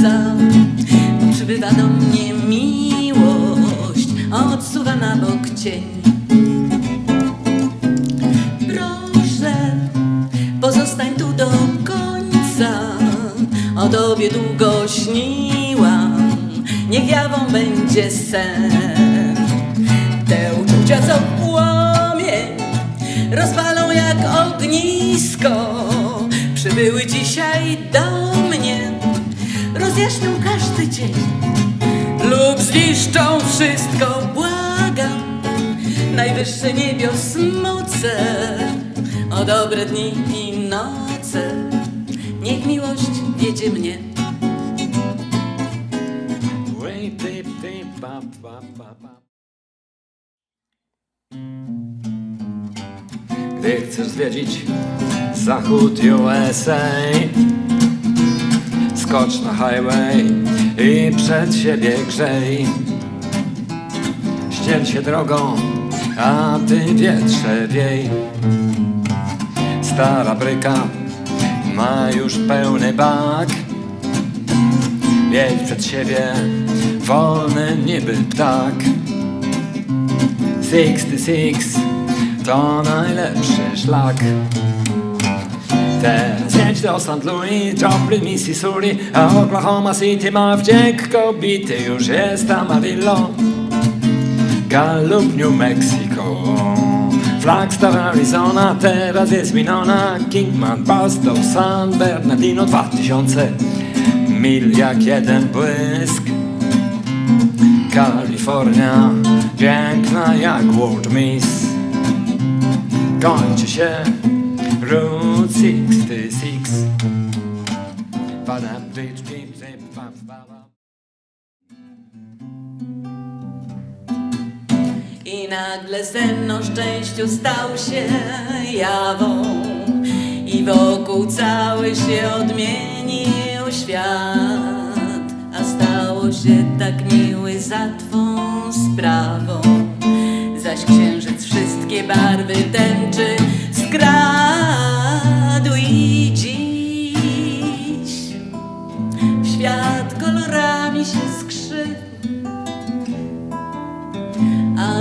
końca. Przybywa do mnie miłość, odsuwa na bok cień. Proszę, pozostań tu do końca. O tobie długo śniłam, niech jawą będzie sen. Te uczucia, co płomień, rozpalą jak ognisko. Przybyły dzisiaj do rozjaśnią każdy dzień lub zniszczą wszystko, błagam. Najwyższe niebios moce, o dobre dni i noce, niech miłość wiedzie mnie. Gdy chcesz zwiedzić zachód USA Skocz na highway i przed siebie grzej. Ściel się drogą, a ty wietrze wiej. Stara bryka ma już pełny bak. Jedź przed siebie, wolny niby ptak. 66 to najlepszy szlak. Teraz jedź do St. Louis, Joplin, Missouri A Oklahoma City ma wdzięk kobity Już jest Amarillo. Gallup, New Mexico Flagstaff, Arizona, teraz jest Winona Kingman, Barstow, San Bernardino 2000 mil jak jeden błysk. Kalifornia, piękna jak World Miss. Kończy się Route 66 Pada, pi, pi, pi, pa, pa, pa. I nagle sen o szczęściu stał się jawą. I wokół cały się odmienił świat. A stało się tak miły za twą sprawą. Zaś księżyc wszystkie barwy tęczy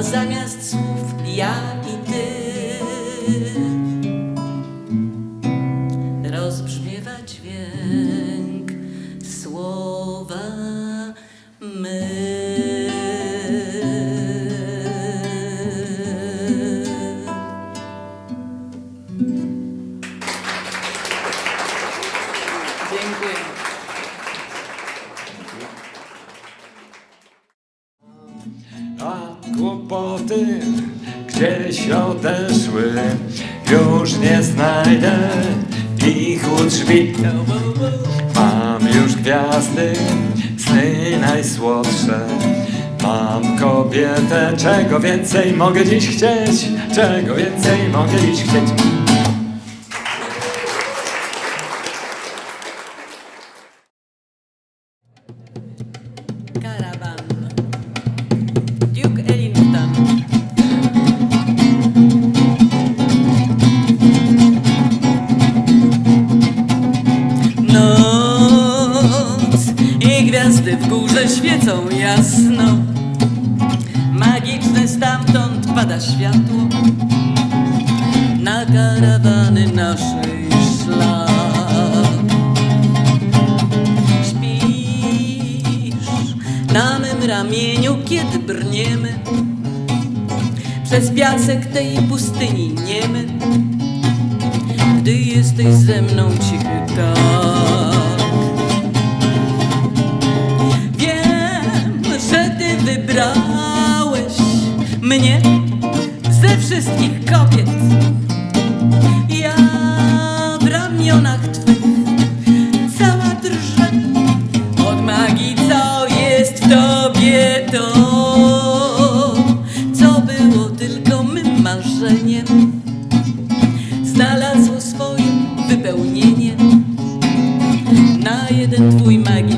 zamiast słów ja i ty kłopoty gdzieś odeszły Już nie znajdę ich u drzwi. Mam już gwiazdy, sny najsłodsze. Mam kobietę, czego więcej mogę dziś chcieć? Czego więcej mogę dziś chcieć gwiazdy w górze świecą jasno. Magiczne stamtąd pada światło na karawany naszej szlak. Śpisz na mym ramieniu, kiedy brniemy przez piasek tej pustyni niemy. Gdy jesteś ze mną cichy tak. Mnie ze wszystkich kobiet. Ja w ramionach twych cała drżę od magii, co jest w tobie to, co było tylko mym marzeniem, znalazło swoje wypełnienie na jeden twój magiczny.